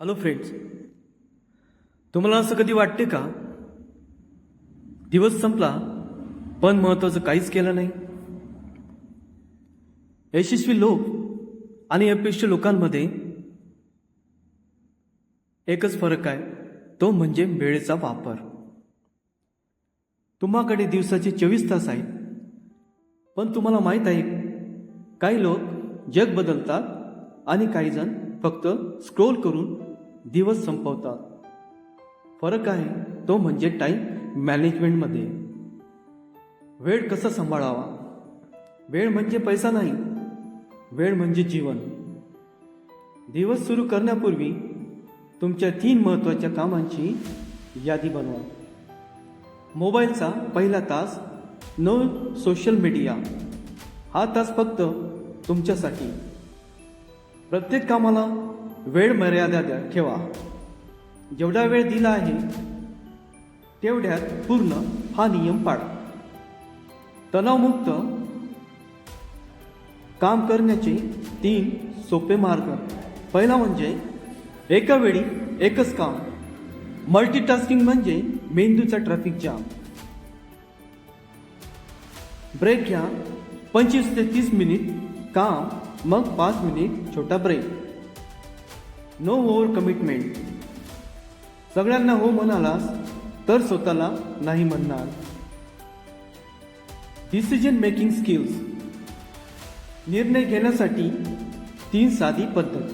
Hello friends तुम्हाला असं कधी वाटते का? दिवस संपला पण महत्वाचं काहीच केलं नाही. यशस्वी लोक आणि अपेक्ष लोकांमध्ये एकच फरक आहे तो म्हणजे वेळेचा वापर. तुम्हाकडे दिवसाचे चोवीस तास आहेत पण तुम्हाला माहीत आहे काही लोक जग बदलतात आणि काही जण फक्त स्क्रोल करून दिवस संपवतात. फरक आहे तो म्हणजे टाईम मॅनेजमेंटमध्ये वेळ कसा सांभाळावा? वेळ म्हणजे पैसा नाही वेळ म्हणजे जीवन. दिवस सुरू करण्यापूर्वी तुमच्या तीन महत्त्वाच्या कामांची यादी बनवा. मोबाईलचा पहिला तास नो सोशल मीडिया हा तास फक्त तुमच्यासाठी. प्रत्येक कामाला वेळ मर्यादा द्या ठेवा. जेवढा वेळ दिला आहे तेवढ्यात पूर्ण हा नियम पाळा. तणावमुक्त काम करण्याचे तीन सोपे मार्ग. पहिला म्हणजे एका वेळी एकच काम. मल्टीटास्किंग म्हणजे मेंदूचा ट्रॅफिक जाम ब्रेक घ्या पंचवीस ते तीस मिनिट काम मग पाच मिनिट छोटा ब्रेक नो ओव्हर कमिटमेंट सगळ्यांना हो म्हणालास तर स्वतःला नाही म्हणणार. डिसिजन मेकिंग स्किल्स निर्णय घेण्यासाठी तीन साधी पद्धत.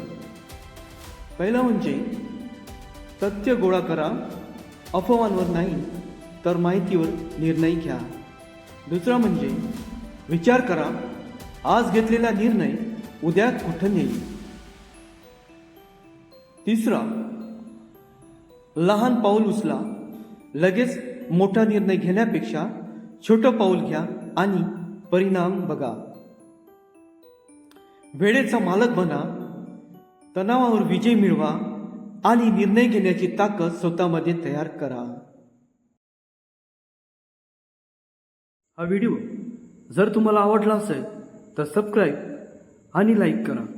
पहिलं म्हणजे तथ्य गोळा करा अफवांवर नाही तर माहितीवर निर्णय घ्या. दुसरा म्हणजे विचार करा आज घेतलेला निर्णय उद्या कुठं नेईल? तिसरा लहान पाऊल उचला. लगेच मोठा निर्णय घेण्यापेक्षा छोटं पाऊल घ्या आणि परिणाम बघा. वेळेचा मालक बना तणावावर विजय मिळवा आणि निर्णय घेण्याची ताकद स्वतःमध्ये तयार करा. हा व्हिडिओ जर तुम्हाला आवडला असेल तर सबस्क्राईब आणि लाईक करा.